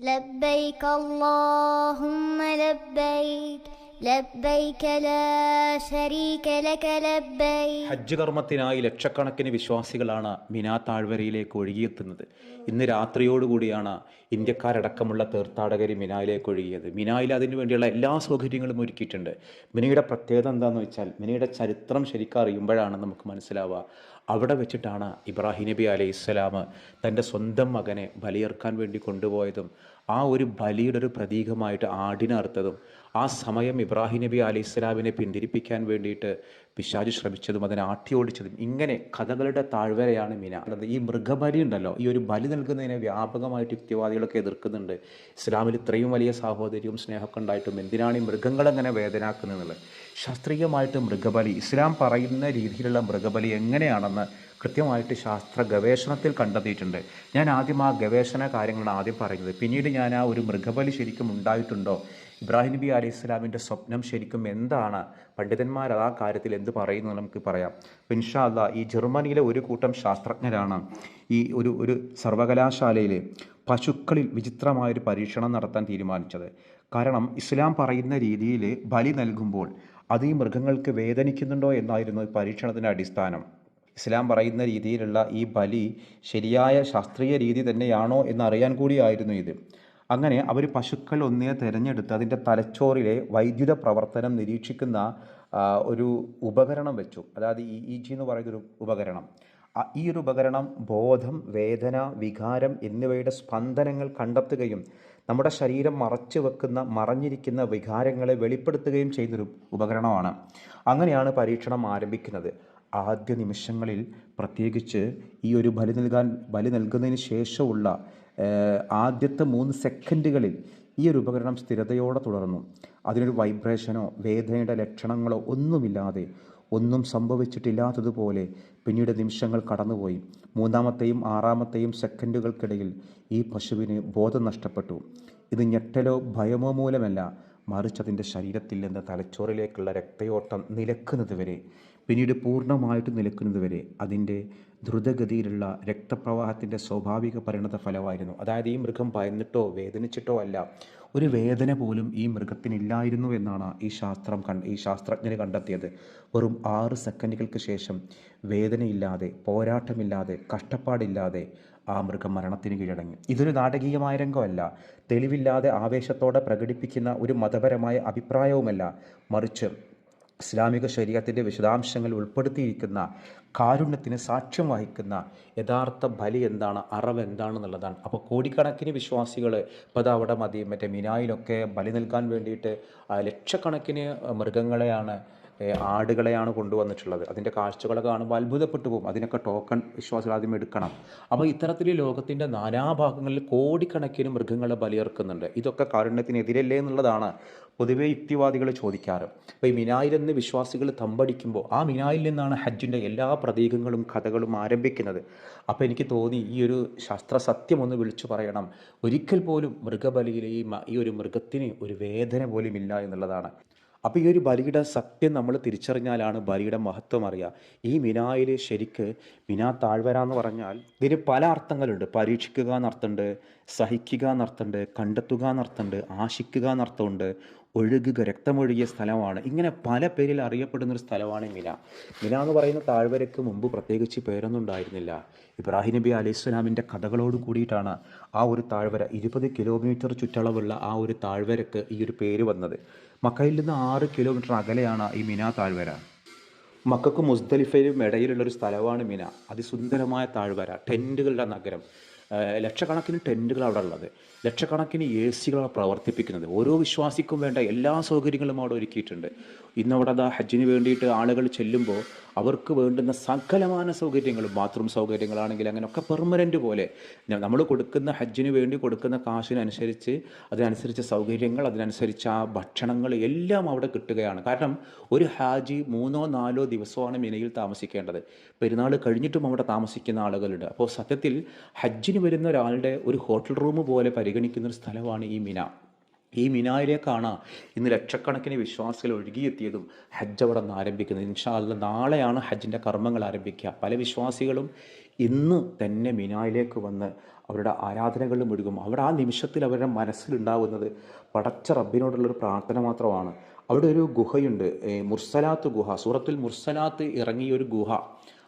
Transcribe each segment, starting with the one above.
لبيك اللهم لبيك لبيك لا شريك لك لبيك ഹജ്ജ് കർമ്മത്തിനായി ലക്ഷക്കണക്കിന് വിശ്വാസികളാണ് മിനാ താഴ്വരയിലേക്ക് ഒഴുകിയെത്തുന്നത് ഇന്ന് രാത്രിയോടുകൂടിയാണ് ഇന്ത്യക്കാരടക്കമുള്ള തീർത്ഥാടകർ മിനായിലേക്ക് ഒഴുകിയത് മിനായിൽ അതിനു വേണ്ടിയുള്ള എല്ലാ സൗകര്യങ്ങളും ഒരുക്കിയിട്ടുണ്ട് മിനയുടെ പ്രത്യേകത എന്താണെന്ന് വെച്ചാൽ മിനയുടെ ചരിത്രം ശരിക്കും അറിയുമ്പോഴാണ് നമുക്ക് മനസ്സിലാവുക അവിടെ വെച്ചിട്ടാണ് ഇബ്രാഹിം നബി അലൈഹി ഇസ്ലാം തൻ്റെ സ്വന്തം മകനെ ബലിയെറുക്കാൻ വേണ്ടി കൊണ്ടുപോയതും ആ ഒരു ബലിയുടെ ഒരു പ്രതീകമായിട്ട് ആടിനെ ആ സമയം ഇബ്രാഹിം നബി അലൈഹി ഇസ്ലാമിനെ പിന്തിരിപ്പിക്കാൻ വേണ്ടിയിട്ട് പിശാജ് ശ്രമിച്ചതും അതിനെ ആട്ടി ഓടിച്ചതും ഇങ്ങനെ കഥകളുടെ താഴ്വരയാണ് മിന. അതായത് ഈ മൃഗബലി ഉണ്ടല്ലോ ഈ ഒരു ബലി നൽകുന്നതിനെ വ്യാപകമായിട്ട് യുക്തിവാദികളൊക്കെ എതിർക്കുന്നുണ്ട്. ഇസ്ലാമിൽ ഇത്രയും വലിയ സാഹോദര്യവും സ്നേഹമൊക്കെ ഉണ്ടായിട്ടും എന്തിനാണ് ഈ മൃഗങ്ങളെങ്ങനെ വേദനാക്കുന്നത് ശാസ്ത്രീയമായിട്ട് മൃഗബലി ഇസ്ലാം പറയുന്ന രീതിയിലുള്ള മൃഗബലി എങ്ങനെയാണെന്ന് കൃത്യമായിട്ട് ശാസ്ത്ര ഗവേഷണത്തിൽ കണ്ടെത്തിയിട്ടുണ്ട്. ഞാൻ ആദ്യം ആ ഗവേഷണ കാര്യങ്ങളാണ് ആദ്യം പറയുന്നത്. പിന്നീട് ഞാൻ ആ ഒരു മൃഗബലി ശരിക്കും ഉണ്ടായിട്ടുണ്ടോ? ഇബ്രാഹിം നബി അലൈഹി ഇസ്ലാമിന്റെ സ്വപ്നം ശരിക്കും എന്താണ്? പണ്ഡിതന്മാർ ആ കാര്യത്തിൽ എന്ത് പറയുന്നു നമുക്ക് പറയാം. അപ്പോൾ ഇൻഷാ അല്ലാ ഈ ജർമ്മനിയിലെ ഒരു കൂട്ടം ശാസ്ത്രജ്ഞരാണ് ഈ ഒരു ഒരു സർവകലാശാലയിൽ പശുക്കളിൽ വിചിത്രമായൊരു പരീക്ഷണം നടത്താൻ തീരുമാനിച്ചത്. കാരണം ഇസ്ലാം പറയുന്ന രീതിയിൽ ബലി നൽകുമ്പോൾ അത് ഈ മൃഗങ്ങൾക്ക് വേദനിക്കുന്നുണ്ടോ എന്നായിരുന്നു പരീക്ഷണത്തിന്റെ അടിസ്ഥാനം. ഇസ്ലാം പറയുന്ന രീതിയിലുള്ള ഈ ബലി ശരിയായ ശാസ്ത്രീയ രീതി തന്നെയാണോ എന്നറിയാൻ കൂടിയായിരുന്നു ഇത്. അങ്ങനെ അവർ പശുക്കൾ ഒന്നിനെ തിരഞ്ഞെടുത്ത് അതിന്റെ തലച്ചോറിലെ വൈദ്യുത പ്രവർത്തനം നിരീക്ഷിക്കുന്ന ഒരു ഉപകരണം വെച്ചു. അതായത് ഇ ഇ ജി എന്ന് പറയുന്ന ഒരു ഉപകരണം ഈ ഒരു ഉപകരണം ബോധം വേദന വികാരം എന്നിവയുടെ സ്പന്ദനങ്ങൾ കണ്ടെത്തുകയും നമ്മുടെ ശരീരം മറച്ചു വെക്കുന്ന മറഞ്ഞിരിക്കുന്ന വികാരങ്ങളെ വെളിപ്പെടുത്തുകയും ചെയ്യുന്നൊരു ഉപകരണമാണ്. അങ്ങനെയാണ് പരീക്ഷണം ആരംഭിക്കുന്നത്. ആദ്യ നിമിഷങ്ങളിൽ പ്രത്യേകിച്ച് ഈ ഒരു ബലി നൽകാൻ ബലി നൽകുന്നതിന് ശേഷമുള്ള ആദ്യത്തെ മൂന്ന് സെക്കൻഡുകളിൽ ഈ ഒരു ഉപകരണം സ്ഥിരതയോടെ തുടർന്നു. അതിനൊരു വൈബ്രേഷനോ വേദനയുടെ ലക്ഷണങ്ങളോ ഒന്നുമില്ലാതെ ഒന്നും സംഭവിച്ചിട്ടില്ലാത്തതുപോലെ പിന്നീട് നിമിഷങ്ങൾ കടന്നുപോയി. മൂന്നാമത്തെയും ആറാമത്തെയും സെക്കൻഡുകൾക്കിടയിൽ ഈ പശുവിന് ബോധം നഷ്ടപ്പെട്ടു. ഇത് ഞെട്ടലോ ഭയമോ മൂലമല്ല മറിച്ച് അതിന്റെ ശരീരത്തിൽ നിന്ന് തലച്ചോറിലേക്കുള്ള രക്തയോട്ടം നിലക്കുന്നത് വരെ. പിന്നീട് പൂർണമായിട്ട് നിലക്കുന്നതുവരെ അതിന്റെ ദ്രുതഗതിയിലുള്ള രക്തപ്രവാഹത്തിന്റെ സ്വാഭാവിക പരിണത ഫലമായിരുന്നു. അതായത് ഈ മൃഗം ഭയന്നിട്ടോ വേദനിച്ചിട്ടോ അല്ല ഒരു വേദന പോലും ഈ മൃഗത്തിനില്ലായിരുന്നു എന്നാണ് ഈ ശാസ്ത്രം കണ്ട ഈ ശാസ്ത്രജ്ഞർ കണ്ടെത്തിയത്. വെറും ആറ് സെക്കൻഡുകൾക്ക് ശേഷം വേദനയില്ലാതെ പോരാട്ടമില്ലാതെ കഷ്ടപ്പാടില്ലാതെ ആ മൃഗം മരണത്തിന് കീഴടങ്ങി. ഇതൊരു നാടകീയമായ രംഗമല്ല. തെളിവില്ലാതെ ആവേശത്തോടെ പ്രകടിപ്പിക്കുന്ന ഒരു മതപരമായ അഭിപ്രായവുമല്ല. മറിച്ച് ഇസ്ലാമിക ശരീരത്തിന്റെ വിശദാംശങ്ങൾ ഉൾപ്പെടുത്തിയിരിക്കുന്ന കാരുണ്യത്തിന് സാക്ഷ്യം വഹിക്കുന്ന യഥാർത്ഥ ബലി എന്താണ് അറവ് എന്താണെന്നുള്ളതാണ്. അപ്പോൾ കോടിക്കണക്കിന് വിശ്വാസികൾ ഇപ്പോൾ അവിടെ മതി മറ്റേ മിനായിലൊക്കെ ബലി നൽകാൻ വേണ്ടിയിട്ട് ലക്ഷക്കണക്കിന് മൃഗങ്ങളെയാണ് ആടുകളെയാണ് കൊണ്ടുവന്നിട്ടുള്ളത്. അതിന്റെ കാഴ്ചകളൊക്കെ കാണുമ്പോൾ അത്ഭുതപ്പെട്ടു പോകും. അതിനൊക്കെ ടോക്കൺ വിശ്വാസികൾ ആദ്യം എടുക്കണം. അപ്പോൾ ഇത്തരത്തിൽ ലോകത്തിന്റെ നാനാഭാഗങ്ങളിൽ കോടിക്കണക്കിന് മൃഗങ്ങളെ ബലിയേർക്കുന്നുണ്ട്. ഇതൊക്കെ കാരുണ്യത്തിനെതിരല്ലേ എന്നുള്ളതാണ് പൊതുവേ യുക്തിവാദികൾ ചോദിക്കാറ്. അപ്പോൾ ഈ മിനായിൽ നിന്ന് വിശ്വാസികൾ തമ്പടിക്കുമ്പോൾ ആ മിനായിൽ നിന്നാണ് ഹജ്ജിന്റെ എല്ലാ പ്രതീകങ്ങളും കഥകളും ആരംഭിക്കുന്നത്. അപ്പോൾ എനിക്ക് തോന്നി ഈ ഒരു ശാസ്ത്ര സത്യം ഒന്ന് വിളിച്ചു പറയണം. ഒരിക്കൽ പോലും മൃഗബലിയിലെ ഈ ഒരു മൃഗത്തിന് ഒരു വേദന പോലും ഇല്ല എന്നുള്ളതാണ്. അപ്പോൾ ഈ ഒരു ബലിയുടെ സത്യം നമ്മൾ തിരിച്ചറിഞ്ഞാലാണ് ബലിയുടെ മഹത്വം അറിയുക ഈ മിനായിൽ ശരിക്ക് മിനാ താഴ്വര എന്ന് പറഞ്ഞാൽ ഇതിന് പല അർത്ഥങ്ങളുണ്ട്. പരീക്ഷിക്കുക എന്നർത്ഥമുണ്ട് സഹിക്കുക എന്നർത്ഥമുണ്ട് കണ്ടെത്തുക എന്നർത്ഥമുണ്ട് ആശിക്കുക എന്നർത്ഥമുണ്ട് ഒഴുകുക രക്തമൊഴുകിയ സ്ഥലമാണ്. ഇങ്ങനെ പല പേരിൽ അറിയപ്പെടുന്ന ഒരു സ്ഥലമാണ് മിന. മിന എന്ന് പറയുന്ന താഴ്വരയ്ക്ക് മുമ്പ് പ്രത്യേകിച്ച് പേരൊന്നും ഉണ്ടായിരുന്നില്ല. ഇബ്രാഹിം നബി അലൈഹി സ്വലാമിന്റെ കഥകളോട് കൂടിയിട്ടാണ് ആ ഒരു താഴ്വര ഇരുപത് കിലോമീറ്റർ ചുറ്റളവുള്ള ആ ഒരു താഴ്വരയ്ക്ക് ഈ ഒരു പേര് വന്നത്. മക്കയിൽ നിന്ന് ആറ് കിലോമീറ്റർ അകലെയാണ് ഈ മിന താഴ്വര. മക്കക്കും മുസ്ദലിഫയിലും ഇടയിലുള്ള ഒരു സ്ഥലമാണ് മിന. അതിസുന്ദരമായ താഴ്വര ടെന്റുകളുടെ നഗരം. ലക്ഷക്കണക്കിന് ടെന്റുകൾ അവിടെ ഉള്ളത്. ലക്ഷക്കണക്കിന് എ സികളാണ് പ്രവർത്തിപ്പിക്കുന്നത്. ഓരോ വിശ്വാസിക്കും വേണ്ട എല്ലാ സൗകര്യങ്ങളും അവിടെ ഒരുക്കിയിട്ടുണ്ട്. ഇന്നവിടെ അതാ ഹജ്ജിന് വേണ്ടിയിട്ട് ആളുകൾ ചെല്ലുമ്പോൾ അവർക്ക് വേണ്ടുന്ന സകലമാന സൗകര്യങ്ങളും ബാത്റൂം സൗകര്യങ്ങളാണെങ്കിൽ അങ്ങനെയൊക്കെ പെർമനന്റ് പോലെ നമ്മൾ കൊടുക്കുന്ന ഹജ്ജിന് വേണ്ടി കൊടുക്കുന്ന കാശിനനുസരിച്ച് അതിനനുസരിച്ച സൗകര്യങ്ങൾ അതിനനുസരിച്ച ആ ഭക്ഷണങ്ങൾ എല്ലാം അവിടെ കിട്ടുകയാണ്. കാരണം ഒരു ഹാജി മൂന്നോ നാലോ ദിവസമാണ് മിനയിൽ താമസിക്കേണ്ടത്. പെരുന്നാൾ കഴിഞ്ഞിട്ടും അവിടെ താമസിക്കുന്ന ആളുകളുണ്ട്. അപ്പോൾ സത്യത്തിൽ ഹജ്ജിന് വരുന്ന ഒരാളുടെ ഒരു ഹോട്ടൽ റൂം പോലെ പരിഗണിക്കുന്ന ഒരു സ്ഥലമാണ് ഈ മിന. ഈ മിനായിലേക്കാണ് ഇന്ന് ലക്ഷക്കണക്കിന് വിശ്വാസികൾ ഒഴുകിയെത്തിയതും ഹജ്ജ് അവിടെ നിന്ന് ആരംഭിക്കുന്നത്. ഇൻഷാ അല്ല നാളെയാണ് ഹജ്ജിന്റെ കർമ്മങ്ങൾ ആരംഭിക്കുക. പല വിശ്വാസികളും ഇന്ന് തന്നെ മിനായിലേക്ക് വന്ന് അവരുടെ ആരാധനകളിൽ മുഴുകും. അവിടെ ആ നിമിഷത്തിൽ അവരുടെ മനസ്സിലുണ്ടാവുന്നത് പടച്ച റബ്ബിനോടുള്ളൊരു പ്രാർത്ഥന മാത്രമാണ്. അവിടെ ഒരു ഗുഹയുണ്ട്. മുർസലാത്ത് ഗുഹ. സൂറത്തുൽ മുർസലാത്ത് ഇറങ്ങിയ ഒരു ഗുഹ.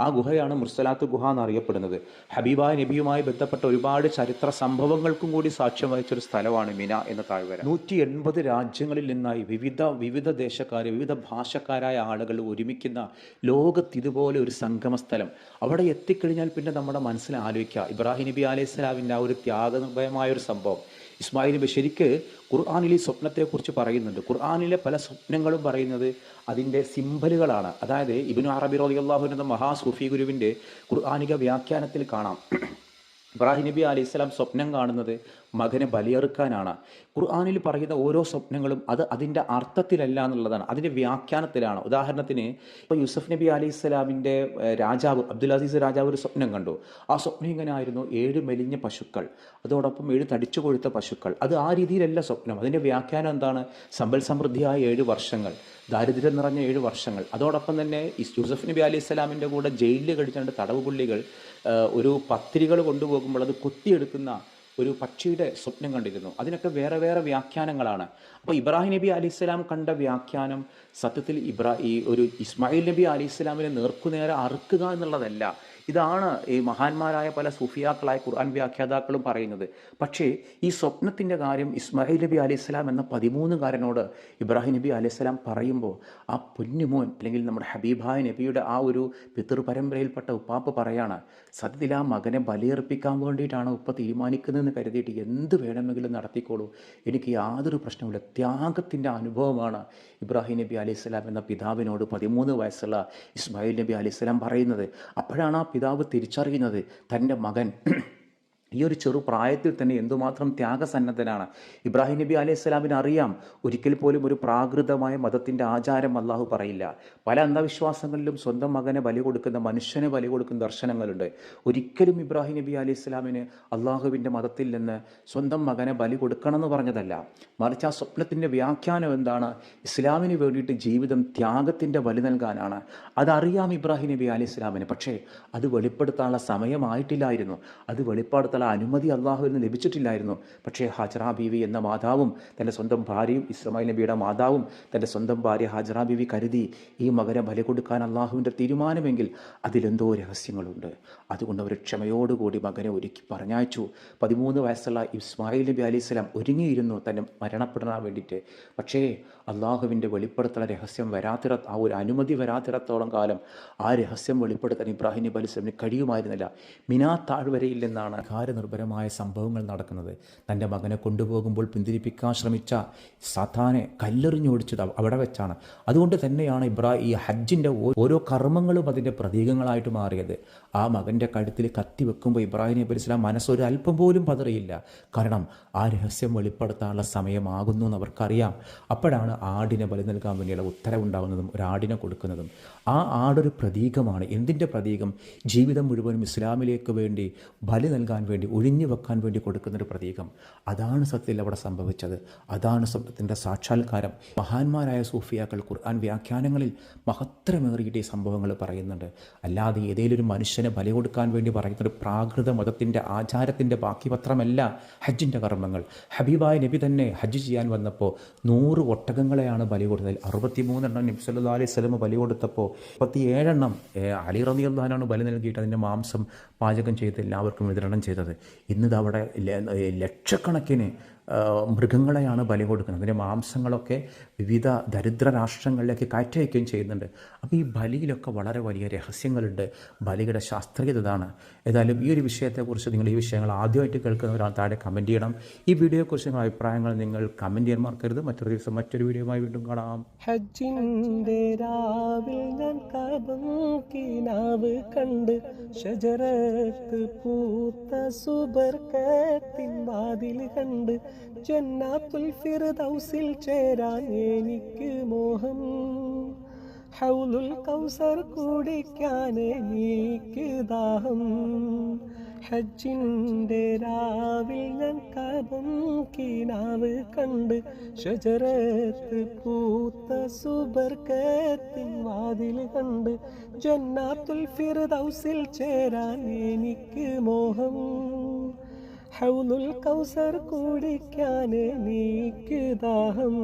ആ ഗുഹയാണ് മുർസലാത്ത് ഗുഹ എന്നറിയപ്പെടുന്നത്. ഹബീബായ നബിയുമായി ബന്ധപ്പെട്ട ഒരുപാട് ചരിത്ര സംഭവങ്ങൾക്കും കൂടി സാക്ഷ്യം വഹിച്ച ഒരു സ്ഥലമാണ് മിന എന്ന താഴ്വര. നൂറ്റി എൺപത് രാജ്യങ്ങളിൽ നിന്നായി വിവിധ വിവിധ ദേശക്കാർ വിവിധ ഭാഷക്കാരായ ആളുകൾ ഒരുമിക്കുന്ന ലോകത്ത് ഇതുപോലെ ഒരു സംഗമ സ്ഥലം അവിടെ എത്തിക്കഴിഞ്ഞാൽ പിന്നെ നമ്മുടെ മനസ്സിൽ ആലോചിക്കുക ഇബ്രാഹിം നബി അലൈഹി സ്വലാമിന്റെ ആ ഒരു ത്യാഗനിർഭയമായ ഒരു സംഭവം. ഇസ്മായിൽ നബി ശരിക്ക് ഖുർആാനിൽ ഈ സ്വപ്നത്തെക്കുറിച്ച് പറയുന്നുണ്ട്. ഖുർആാനിലെ പല സ്വപ്നങ്ങളും പറയുന്നത് അതിന്റെ സിംബലുകളാണ് അതായത് ഇബിനു അറബി റളിയല്ലാഹു എന്ന മഹാസൂഫി ഗുരുവിന്റെ ഖുർആാനിക വ്യാഖ്യാനത്തിൽ കാണാം. ഇബ്രാഹിം നബി അലൈഹി സ്വപ്നം കാണുന്നത് മകനെ ബലിയെറുക്കാനാണ്. ഖുർആാനിൽ പറയുന്ന ഓരോ സ്വപ്നങ്ങളും അത് അതിന്റെ അർത്ഥത്തിലല്ല എന്നുള്ളതാണ്. അതിന്റെ വ്യാഖ്യാനത്തിലാണ്. ഉദാഹരണത്തിന് ഇപ്പോൾ യൂസഫ് നബി അലി ഇസ്ലാമിന്റെ രാജാവ് അബ്ദുൽ അസീസ് രാജാവ് ഒരു സ്വപ്നം കണ്ടു. ആ സ്വപ്നം ഇങ്ങനെയായിരുന്നു ഏഴ് മെലിഞ്ഞ പശുക്കൾ. അതോടൊപ്പം ഏഴ് തടിച്ചു കൊഴുത്ത പശുക്കൾ. അത് ആ രീതിയിലല്ല സ്വപ്നം. അതിന്റെ വ്യാഖ്യാനം എന്താണ്? സമ്പൽ സമൃദ്ധിയായ ഏഴ് വർഷങ്ങൾ. ദാരിദ്ര്യം നിറഞ്ഞ ഏഴ് വർഷങ്ങൾ. അതോടൊപ്പം തന്നെ യൂസഫ് നബി അലി ഇസ്ലാമിന്റെ കൂടെ ജയിലിൽ കഴിച്ചുകൊണ്ട് തടവ് പുള്ളികൾ ഒരു പത്രികൾ കൊണ്ടുപോകുമ്പോൾ അത് കൊത്തിയെടുക്കുന്ന ഒരു പക്ഷിയുടെ സ്വപ്നം കണ്ടിരുന്നു. അതിനൊക്കെ വേറെ വേറെ വ്യാഖ്യാനങ്ങളാണ്. അപ്പോൾ ഇബ്രാഹിം നബി അലി ഇസ്ലാം കണ്ട വ്യാഖ്യാനം സത്യത്തിൽ ഇബ്രാ ഈ ഒരു ഇസ്മായിൽ നബി അലി ഇസ്ലാമിനെ നേർക്കുനേരെ അറുക്കുക എന്നുള്ളതല്ല. ഇതാണ് ഈ മഹാന്മാരായ പല സൂഫിയാക്കളായ ഖുർആൻ വ്യാഖ്യാതാക്കളും പറയുന്നത്. പക്ഷേ ഈ സ്വപ്നത്തിന്റെ കാര്യം ഇസ്മായിൽ നബി അലൈഹി സ്വലാം എന്ന പതിമൂന്നുകാരനോട് ഇബ്രാഹിം നബി അലൈഹി സ്വലാം പറയുമ്പോൾ ആ പൊന്നുമോൻ അല്ലെങ്കിൽ നമ്മുടെ ഹബീബായ നബിയുടെ ആ ഒരു പിതൃ പരമ്പരയിൽപ്പെട്ട ഉപ്പാപ്പ് പറയാണ് സത്യത്തിൽ ആ മകനെ ബലിയർപ്പിക്കാൻ വേണ്ടിയിട്ടാണ് ഉപ്പ തീരുമാനിക്കുന്നതെന്ന് കരുതിയിട്ട് എന്ത് വേണമെങ്കിലും നടത്തിക്കോളൂ. എനിക്ക് യാതൊരു പ്രശ്നമില്ല ത്യാഗത്തിന്റെ അനുഭവമാണ് ഇബ്രാഹിം നബി അലൈഹി സ്വലാം എന്ന പിതാവിനോട് പതിമൂന്ന് വയസ്സുള്ള ഇസ്മായിൽ നബി അലൈഹി സ്വലാം പറയുന്നത്. അപ്പോഴാണ് ആ പിതാവ് തിരിച്ചറിയുന്നത് തന്റെ മകൻ ഈ ഒരു ചെറു പ്രായത്തിൽ തന്നെ എന്തുമാത്രം ത്യാഗസന്നദ്ധനാണ്. ഇബ്രാഹിം നബി അലൈഹി സ്വലാമിന് അറിയാം ഒരിക്കൽ പോലും ഒരു പ്രാകൃതമായ മതത്തിന്റെ ആചാരം അള്ളാഹു പറയില്ല. പല അന്ധവിശ്വാസങ്ങളിലും സ്വന്തം മകനെ ബലി കൊടുക്കുന്ന മനുഷ്യനെ ബലി കൊടുക്കുന്ന ദർശനങ്ങളുണ്ട്. ഒരിക്കലും ഇബ്രാഹിം നബി അലൈഹി സ്വലാമിന് അള്ളാഹുവിന്റെ മതത്തിൽ നിന്ന് സ്വന്തം മകനെ ബലി കൊടുക്കണമെന്ന് പറഞ്ഞതല്ല. മറിച്ച് ആ സ്വപ്നത്തിന്റെ വ്യാഖ്യാനം എന്താണ്? ഇസ്ലാമിന് വേണ്ടിയിട്ട് ജീവിതം ത്യാഗത്തിന്റെ ബലി നൽകാനാണ്. അതറിയാം ഇബ്രാഹിം നബി അലൈഹി സ്വലാമിന്. പക്ഷേ അത് വെളിപ്പെടുത്താനുള്ള സമയമായിട്ടില്ലായിരുന്നു. അത് വെളിപ്പെടുത്താനുള്ള അനുമതി അള്ളാഹുവിൽ നിന്ന് ലഭിച്ചിട്ടില്ലായിരുന്നു. പക്ഷേ ഹാജറ ബീവി എന്ന മാതാവും തന്റെ സ്വന്തം ഭാര്യയും ഇസ്മായിൽ നബിയുടെ മാതാവും തന്റെ സ്വന്തം ഭാര്യ ഹാജറ ബീവി കരുതി ഈ മകനെ ബലി കൊടുക്കാൻ അള്ളാഹുവിന്റെ തീരുമാനമെങ്കിൽ അതിലെന്തോ രഹസ്യങ്ങളുണ്ട്. അതുകൊണ്ട് അവർ ക്ഷമയോടുകൂടി മകനെ ഒരുക്കി പറഞ്ഞയച്ചു. പതിമൂന്ന് വയസ്സുള്ള ഇസ്മായിൽ നബി അലി സ്വലാം ഒരുങ്ങിയിരുന്നു തന്നെ മരണപ്പെടാൻ വേണ്ടിയിട്ട്. പക്ഷേ അള്ളാഹുവിന്റെ വെളിപ്പെടുത്തൽ രഹസ്യം വരാത്തിട ആ ഒരു അനുമതി വരാത്തിടത്തോളം കാലം ആ രഹസ്യം വെളിപ്പെടുത്താൻ ഇബ്രാഹിം നബി അലി ഇസ്ലാമിന് കഴിയുമായിരുന്നില്ല. മിനാ താഴ്വരയിൽ നിന്നാണ് കാര്യനിർഭരമായ സംഭവങ്ങൾ നടക്കുന്നത്. തന്റെ മകനെ കൊണ്ടുപോകുമ്പോൾ പിന്തിരിപ്പിക്കാൻ ശ്രമിച്ച സാത്താനെ കല്ലെറിഞ്ഞോടിച്ചത് അവ- അവിടെ വെച്ചാണ്. അതുകൊണ്ട് തന്നെയാണ് ഇബ്രാ ഈ ഹജ്ജിന്റെ ഓരോ കർമ്മങ്ങളും അതിന്റെ പ്രതീകങ്ങളായിട്ട് മാറിയത്. ആ മകന്റെ കഴുത്തിൽ കത്തി വെക്കുമ്പോൾ ഇബ്രാഹിം നബി ഇസ്ലാം മനസ്സൊരു അല്പം പോലും പതറിയില്ല. കാരണം ആ രഹസ്യം വെളിപ്പെടുത്താനുള്ള സമയമാകുന്നു എന്ന് അവർക്കറിയാം അപ്പോഴാണ് ആടിനെ ബലി നൽകാൻ വേണ്ടിയുള്ള ഉത്തരവുണ്ടാകുന്നതും ഒരു ആടിനെ കൊടുക്കുന്നതും. ആ ആടൊരു പ്രതീകമാണ്. എന്തിന്റെ പ്രതീകം? ജീവിതം മുഴുവനും ഇസ്ലാമിലേക്ക് വേണ്ടി ബലി നൽകാൻ വേണ്ടി ഒഴിഞ്ഞു വെക്കാൻ വേണ്ടി കൊടുക്കുന്നൊരു പ്രതീകം. അതാണ് സത്യത്തിൽ അവിടെ സംഭവിച്ചത്. അതാണ് സ്വപ്നത്തിന്റെ സാക്ഷാത്കാരം. മഹാന്മാരായ സൂഫിയാക്കൾ ഖുർആൻ വ്യാഖ്യാനങ്ങളിൽ മഹത്തരമേറിയിട്ട് ഈ സംഭവങ്ങൾ പറയുന്നുണ്ട്. അല്ലാതെ ഏതെങ്കിലും ഒരു മനുഷ്യനെ ബലി കൊടുക്കാൻ വേണ്ടി പറയുന്ന ഒരു പ്രാകൃത മതത്തിന്റെ ആചാരത്തിന്റെ ബാക്കി പത്രമല്ല ഹജ്ജിന്റെ കർമ്മങ്ങൾ. ഹബീബായ നബി തന്നെ ഹജ്ജ് ചെയ്യാൻ വന്നപ്പോൾ നൂറ് ഒട്ടകങ്ങളെയാണ് ബലി കൊടുത്തത്. അറുപത്തിമൂന്നെണ്ണം നബി സല്ലാ അലൈഹി സ്വലം ബലി കൊടുത്തപ്പോൾ മുപ്പത്തിയേഴെണ്ണം അലി റബി അള്ളഹാനാണ് ബലി നൽകിയിട്ട് അതിന്റെ മാംസം പാചകം ചെയ്ത് എല്ലാവർക്കും വിതരണം ചെയ്തത്. ഇന്നിത് അവിടെ ലക്ഷക്കണക്കിന് മൃഗങ്ങളെയാണ് ബലി കൊടുക്കുന്നത്. അതിന്റെ മാംസങ്ങളൊക്കെ വിവിധ ദരിദ്ര രാഷ്ട്രങ്ങളിലേക്ക് കയറ്റയക്കുകയും ചെയ്യുന്നുണ്ട്. അപ്പോൾ ഈ ബലിയിലൊക്കെ വളരെ വലിയ രഹസ്യങ്ങളുണ്ട്. ബലിയുടെ ശാസ്ത്രീയത ഇതാണ്. ഏതായാലും ഈ ഒരു വിഷയത്തെക്കുറിച്ച് നിങ്ങൾ ഈ വിഷയങ്ങൾ ആദ്യമായിട്ട് കേൾക്കുന്നവരാണ് താഴെ കമന്റ് ചെയ്യണം. ഈ വീഡിയോയെക്കുറിച്ച് നിങ്ങളുടെ അഭിപ്രായങ്ങൾ നിങ്ങൾ കമന്റ് ചെയ്യാൻ മറക്കരുത്. മറ്റൊരു ദിവസം മറ്റൊരു വീഡിയോയുമായി വീണ്ടും കാണാം. ഹജ്ജിന്റെ രാവിൽ ഞാൻ കിനാവ് കണ്ട് ഷജറത്ത് പൂത്ത സുബർക്കത്തിൻ വാതിൽ കണ്ട് ജന്നാത്തുൽ ഫിർദൗസിൽ ചേരാൻ എനിക്ക് മോഹം. ഹൗലുൽ കൗസർ കുടിക്കാൻ എനിക്ക് ദാഹം. ഹജ്ജിന്റെ രാവിൽ ഞാൻ കബം കിനാവ് കണ്ട് ഷജറത്ത് പൂത്ത സുബർക്കത്തിൻ വാതിൽ കണ്ട് ജന്നാത്തുൽ ഫിർദൗസിൽ ചേരാൻ എനിക്ക് മോഹം. ഹൗലുൽ കൗസർ കുടിക്കാൻ നീക്ക് ദാഹം.